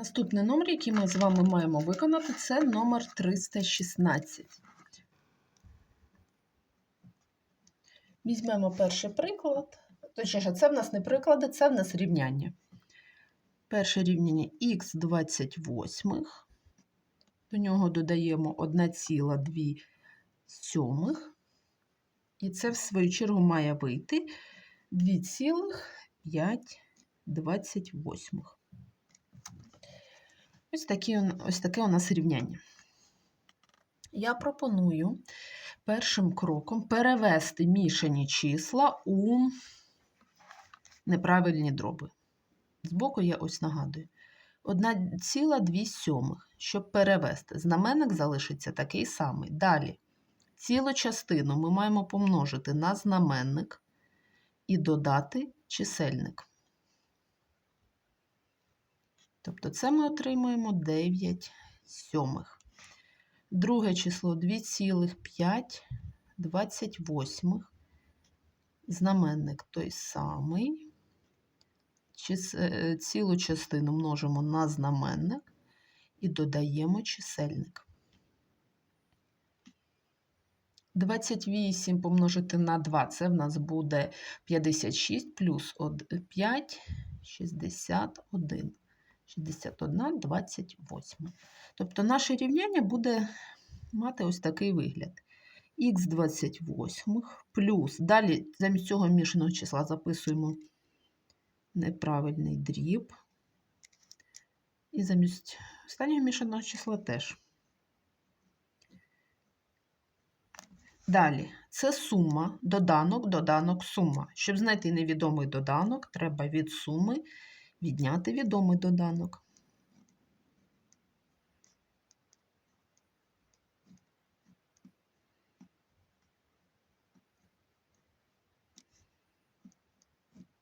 Наступний номер, який ми з вами маємо виконати, це номер 316. Візьмемо перший приклад. Точніше, це в нас не приклади, це в нас рівняння. Перше рівняння х 28. До нього додаємо 1,2 сьомих. І це, в свою чергу, має вийти 2,528. Ось, такі, ось таке у нас рівняння. Я пропоную першим кроком перевести мішані числа у неправильні дроби. Збоку я ось нагадую. 1,2 сьомих, щоб перевести. Знаменник залишиться такий самий. Далі. Цілу частину ми маємо помножити на знаменник і додати чисельник. Тобто це ми отримуємо 9 сьомих. Друге число 2,528. Знаменник той самий. Цілу частину множимо на знаменник і додаємо чисельник. 28 помножити на 2 це в нас буде 56 плюс 5 61. 61, 28. Тобто наше рівняння буде мати ось такий вигляд. Х 28 плюс, далі замість цього мішаного числа записуємо неправильний дріб. І замість останнього мішаного числа теж. Далі, це сума, доданок, доданок, сума. Щоб знайти невідомий доданок, треба від суми відняти відомий доданок.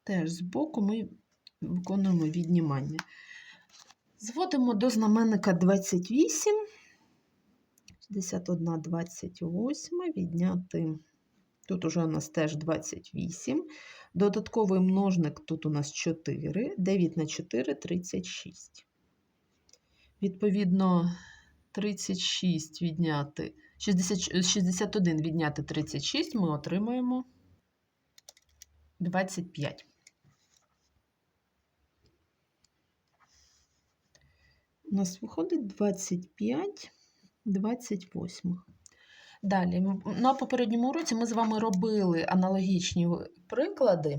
Теж збоку ми виконуємо віднімання. Зводимо до знаменника 28, 61, 28, відняти, тут уже у нас теж 28. Додатковий множник тут у нас 4, 9 на 4 36. Відповідно, 36 відняти 60, 61 відняти 36 ми отримаємо 25. У нас виходить 25 28. Далі, на попередньому уроці ми з вами робили аналогічні приклади,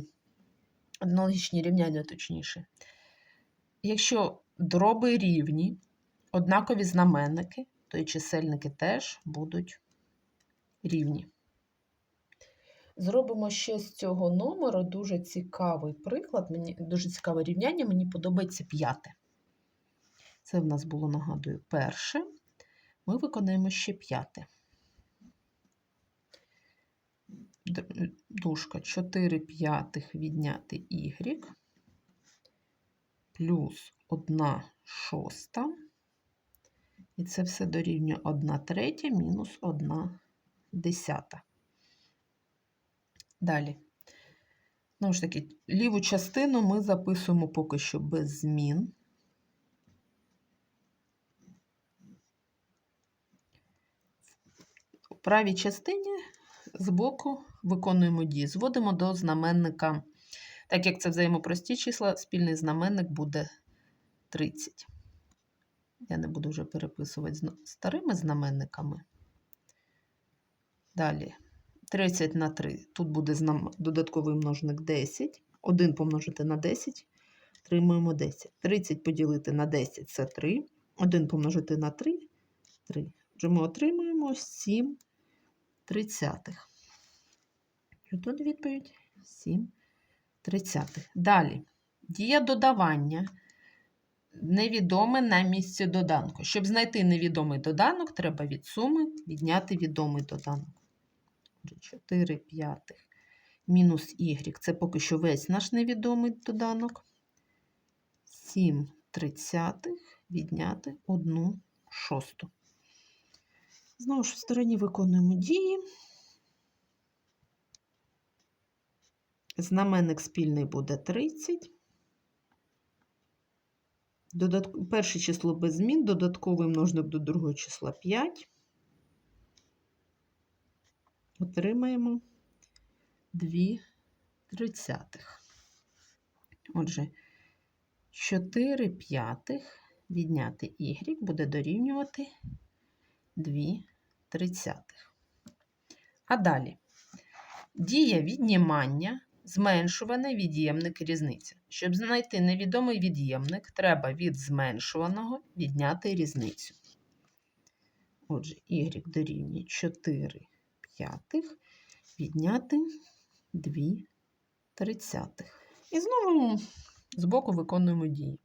аналогічні рівняння, точніше. Якщо дроби рівні, однакові знаменники, то і чисельники теж будуть рівні. Зробимо ще з цього номеру дуже цікавий приклад, мені, дуже цікаве рівняння, мені подобається п'яте. Це в нас було, нагадую, перше. Ми виконаємо ще п'яте. Дужка 4 п'ятих відняти y плюс 1 шоста. І це все дорівнює 1 третя мінус 1 десята. Далі. Знову ж таки, ліву частину ми записуємо поки що без змін. У правій частині збоку виконуємо дії. Зводимо до знаменника. Так як це взаємопрості числа, спільний знаменник буде 30. Я не буду вже переписувати старими знаменниками. Далі 30 на 3. Тут буде додатковий множник 10. 1 помножити на 10, отримуємо 10. 30 поділити на 10 це 3. 1 помножити на 3 3. Отже, ми отримуємо 7 тридцятих. І тут відповідь 7 тридцятих. Далі. Дія додавання невідоме на місці доданку. Щоб знайти невідомий доданок, треба від суми відняти відомий доданок. 4 п'ятих мінус y. Це поки що весь наш невідомий доданок. 7 тридцятих відняти 1 шосту. Знову ж в стороні виконуємо дії. Знаменник спільний буде 30. Додатк... Перше число без змін, додатковий множник до другого числа 5. Отримаємо 2 тридцятих. Отже, 4 п'ятих відняти y буде дорівнювати 2 тридцятих. А далі дія віднімання, зменшуване від'ємник різниця. Щоб знайти невідомий від'ємник, треба від зменшуваного відняти різницю. Отже, y дорівнює 4 п'ятих відняти 2 тридцятих. І знову збоку виконуємо дії.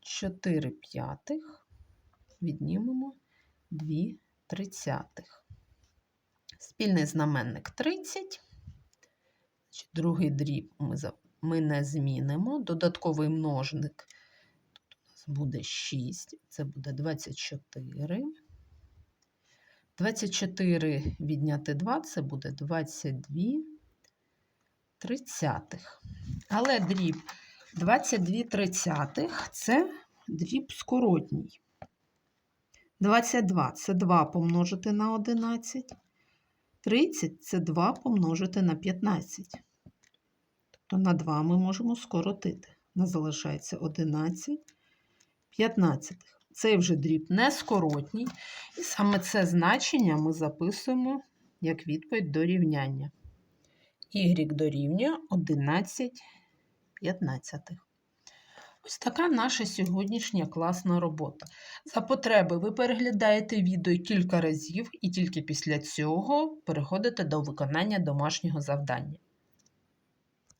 4 п'ятих віднімемо 2 тридцятих. Спільний знаменник 30. Другий дріб ми, ми не змінимо. Додатковий множник тут у нас буде 6, це буде 24. 24 відняти 2 це буде 22 тридцятих. Але дріб 22 тридцятих це дріб скоротній. 22 це 2 помножити на 11. 30 це 2 помножити на 15. Тобто на 2 ми можемо скоротити. Нас залишається 11 15. Цей вже дріб не скоротній. І саме це значення ми записуємо як відповідь до рівняння. Y дорівнює 11 п'ятнадцятих. Ось така наша сьогоднішня класна робота. За потреби ви переглядаєте відео кілька разів і тільки після цього переходите до виконання домашнього завдання.